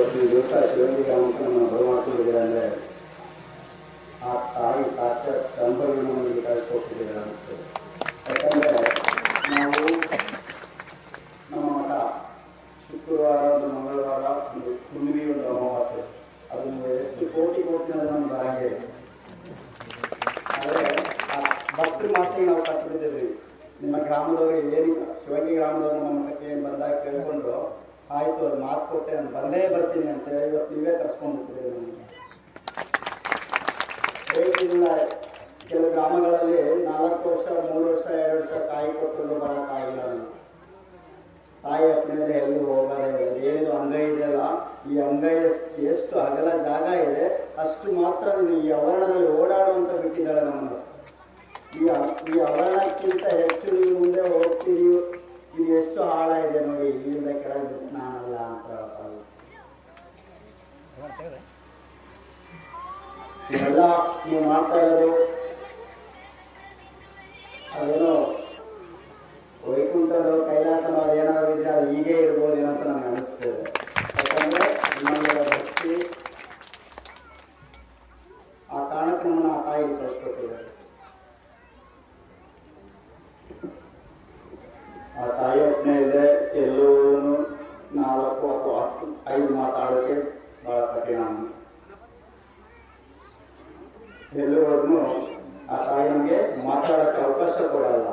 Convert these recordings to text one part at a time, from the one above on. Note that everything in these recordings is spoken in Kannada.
ಇವತ್ತಿನ ದಿವಸ ಶಿವಲಿಂಗ ಅಂತ ನಮ್ಮ ಅಂದ್ರೆ ಅಂದರೆ ಆ ತಾಯಿ ಸಾಕ್ಷಾತ್ ಸ್ತಂಭಗಳು ನಮಗೆ ಕಳಿಸ್ಕೊಟ್ಟಿದ್ದೀರ ಅನಿಸ್ತದೆ ಯಾಕಂದರೆ ನಾವು ನಮ್ಮ ಮಠ ಶುಕ್ರವಾರ ಒಂದು ಮಂಗಳವಾರ ಒಂದು ಹುಣ್ಣಿಮೆ ಒಂದು ಅಮಾವಾಸ್ಯೆ ಅದನ್ನು ಎಷ್ಟು ಕೋಟಿ ಕೋಟಿ ನಮ್ಗೆ ಹಾಗೆ. ಆದರೆ ಭಕ್ತರ ಮಾತಿಗೆ ನಾವು ಕಟ್ಟಿಬಿಟ್ಟಿದ್ದೀವಿ ನಿಮ್ಮ ಗ್ರಾಮದವರು ಏನಿಲ್ಲ ಶಿವಗಿ ಗ್ರಾಮದವರು ನಮ್ಮ ಮಠಕ್ಕೆ ಬಂದಾಗ ಕೇಳಿಕೊಂಡು ಆಯಿತು ಅಲ್ಲಿ ಮಾತು ಕೊಟ್ಟೆ, ನಾನು ಬಂದೇ ಬರ್ತೀನಿ ಅಂತೇಳಿ ಇವತ್ತು ನೀವೇ ಕರ್ಸ್ಕೊಂಡ್ಬಿಟ್ಟಿದ್ದೀರಿ ನನಗೆ ಹೇಳ್ತಿಲ್ಲ, ಕೆಲವು ಗ್ರಾಮಗಳಲ್ಲಿ ನಾಲ್ಕು ವರ್ಷ, ಮೂರು ವರ್ಷ, ಎರಡು ವರ್ಷ ಕಾಯಿ ಕೊಟ್ಟರು ಬರೋಕ್ಕಾಗಿಲ್ಲ ನನಗೆ ತಾಯಿ ಅಪ್ಪನಿಂದ ಎಲ್ಲೂ ಹೋಗಲ್ಲ ಏನಿದು ಅಂಗೈ ಇದೆಯಲ್ಲ ಈ ಅಂಗೈ ಎಷ್ಟು ಎಷ್ಟು ಅಗಲ ಜಾಗ ಇದೆ, ಅಷ್ಟು ಮಾತ್ರ ಈ ಅವರಣದಲ್ಲಿ ಓಡಾಡುವಂತ ಬಿಟ್ಟಿದ್ದಾಳೆ ನಮ್ಮನ್ನು ಈ ಈ ಅವರಣಕ್ಕಿಂತ ಹೆಚ್ಚು ನೀವು ಮುಂದೆ ಹೋಗ್ತೀರಿ. ಇದು ಎಷ್ಟು ಹಾಳ ಇದೆ ನೋಡಿ ಇಲ್ಲಿಂದ ಕೆಳಗೆ ಬಿಟ್ಟು ನಾನಲ್ಲ ಅಂತ ಹೇಳ್ತಾರೆ ಇವೆಲ್ಲ ನೀವು ಮಾಡ್ತಾ ಇರೋದು ಅದೇನೋ ವೈಕುಂಠದ ಕೈಲಾಸನ ಅದೇನಾದ್ರು ಇದ್ರೆ ಅದು ಹೀಗೆ ಇರ್ಬೋದೇನೋ ಅಂತ ನನಗೆ ಅನಿಸ್ತದೆ ಯಾಕಂದ್ರೆ ನಮ್ಮ ಭಕ್ತಿ, ಆ ಕಾರಣಕ್ಕೆ ನಮ್ಮನ್ನು ಆ ತಾಯಿ ಕಳಿಸ್ಕೊಟ್ಟಿದ್ದಾರೆ ಆ ತಾಯಿ ಒಪ್ಪನೆ ಇದೆ ಎಲ್ಲರೂ ನಾಲ್ಕು ಅಥವಾ ಹತ್ತು ಐದು ಮಾತಾಡೋಕ್ಕೆ ಬಹಳ ಕಠಿಣ ನಮ್ಗೆ. ಎಲ್ಲರಿಗೂ ಆ ತಾಯಿ ನಮಗೆ ಮಾತಾಡೋಕ್ಕೆ ಅವಕಾಶ ಕೊಡಲ್ಲ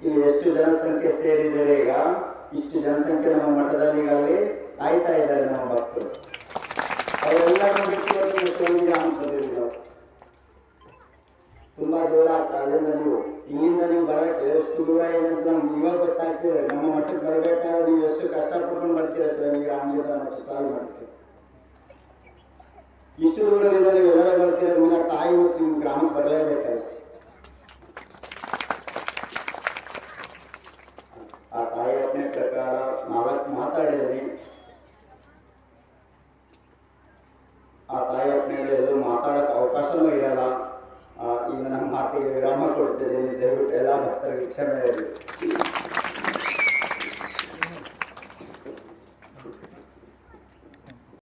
ಇಲ್ಲಿ ಎಷ್ಟು ಜನಸಂಖ್ಯೆ ಸೇರಿದರೆ ಈಗ? ಇಷ್ಟು ಜನಸಂಖ್ಯೆ ನಮ್ಮ ಮಠದಲ್ಲಿ ಈಗಾಗಲೇ ಕಾಯ್ತಾ ಇದ್ದಾರೆ ನಮ್ಮ ಭಕ್ತರು. ಅವರೆಲ್ಲ ಬಿಟ್ಟು ನೀವು ನಾವು ದೂರ ಆಗ್ತದೆ ಅಲ್ಲಿಂದ ನೀವು, ಇಲ್ಲಿಂದ ನೀವು ಬರೋಕ್ಕೆ ಎಷ್ಟು ದೂರ ಇದೆ ಅಂತ ನಮ್ಗೆ ಇವಾಗ ಗೊತ್ತಾಗ್ತಿದೆ. ನಮ್ಮ ಮಠಕ್ಕೆ ಬರಬೇಕಾದ್ರೆ ನೀವು ಎಷ್ಟು ಕಷ್ಟಪಟ್ಕೊಂಡು ಬರ್ತೀರ ಶಿವನಿಗೆ ರಾಮಲಿಂಗ ನಮ್ಮ ಚಿತ್ರ ಮಾಡ್ತೀವಿ ಇಷ್ಟು ದೂರದಿಂದ ನೀವು ಎಲ್ಲರೂ ಬರ್ತೀರ ಮೇಲೆ ತಾಯಿ ಮತ್ತು ನಿಮ್ಮ ಗ್ರಾಮಕ್ಕೆ ಬರಲೇಬೇಕಲ್ಲ ಆ ತಾಯಿ ಅಪ್ಪನೆ ಪ್ರಕಾರ ನಾಲ್ಕು ಮಾತಾಡಿದ್ದೀನಿ ಆ ತಾಯಿ ಅಪ್ಪನೆಯಲ್ಲಿ ಎಲ್ಲೂ ಮಾತಾಡೋಕ್ಕೆ ಅವಕಾಶನೂ ಇರಲ್ಲ ಆ, ಈಗ ನಮ್ಮ ಮಾತಿಗೆ ವಿರಾಮ ಕೊಡ್ತಿದ್ದೀನಿ ದಯವಿಟ್ಟು ಎಲ್ಲ ಭಕ್ತರಿಗೆ ಕ್ಷಮೆ ಇರಲಿ